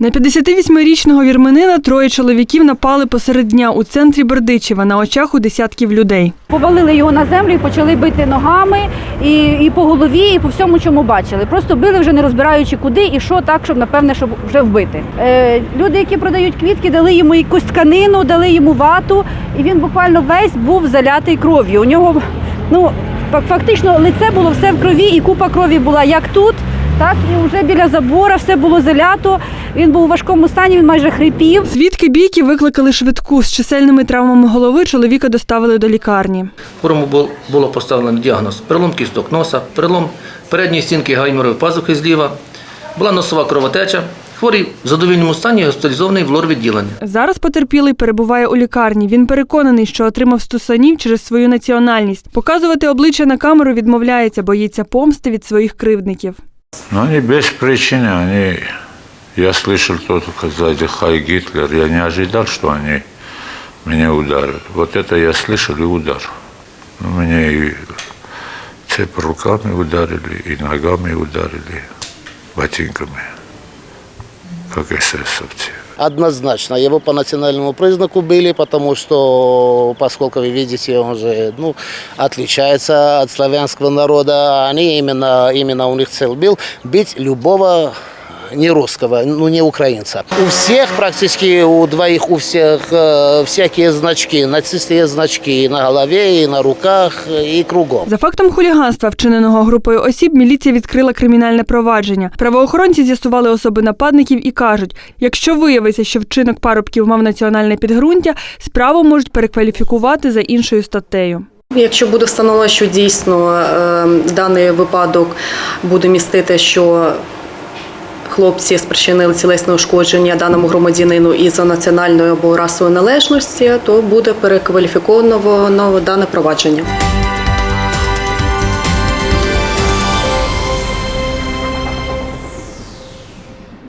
На 58-річного вірменина троє чоловіків напали посеред дня у центрі Бердичева на очах у десятків людей. Повалили його на землю і почали бити ногами і, і по голові, і по всьому, чому бачили. Просто били вже не розбираючи куди і що так, щоб напевне, щоб вже вбити. Е, люди, які продають квітки, дали йому якусь тканину, дали йому вату, і він буквально весь був залятий кров'ю. У нього ну фактично лице було все в крові, і купа крові була як тут. Так, і вже біля забора все було залято. Він був у важкому стані, він майже хрипів. Свідки бійки викликали швидку з чисельними травмами голови. Чоловіка доставили до лікарні. Хворому бу- було поставлено діагноз перелом кісток носа, перелом передньої стінки гайморової пазухи зліва, була носова кровотеча. Хворий в задовільному стані госпіталізований в лор-відділення. Зараз потерпілий перебуває у лікарні. Він переконаний, що отримав стусанів через свою національність. Показувати обличчя на камеру відмовляється, боїться помсти від своїх кривдників. Но они без причины, они... Я слышал только сзади «Хай Гитлер», я не ожидал, что они меня ударят. Вот это я слышал и удар. Ну, Меня и цепь руками ударили, и ногами ударили, ботинками, как эсэсовцы. Однозначно, его по национальному признаку били, потому что, поскольку вы видите, он же ну, отличается от славянского народа, они именно, именно у них цель был бить любого не русского, ну не украинца. У всех практически, у двоих, у всех э, всякие значки, нацистские значки и на голове, и на руках, и кругом. За фактом хуліганства, вчиненого групою осіб, міліція відкрила кримінальне провадження. Правоохоронці з'ясували особи нападників і кажуть, якщо виявиться, що вчинок парубків мав національне підґрунтя, справу можуть перекваліфікувати за іншою статтею. Якщо буде встановлено, що дійсно е, даний випадок буде містити, що хлопці спричинили цілесне ушкодження даному громадянину із-за національної або расової належності, то буде перекваліфіковано дане провадження.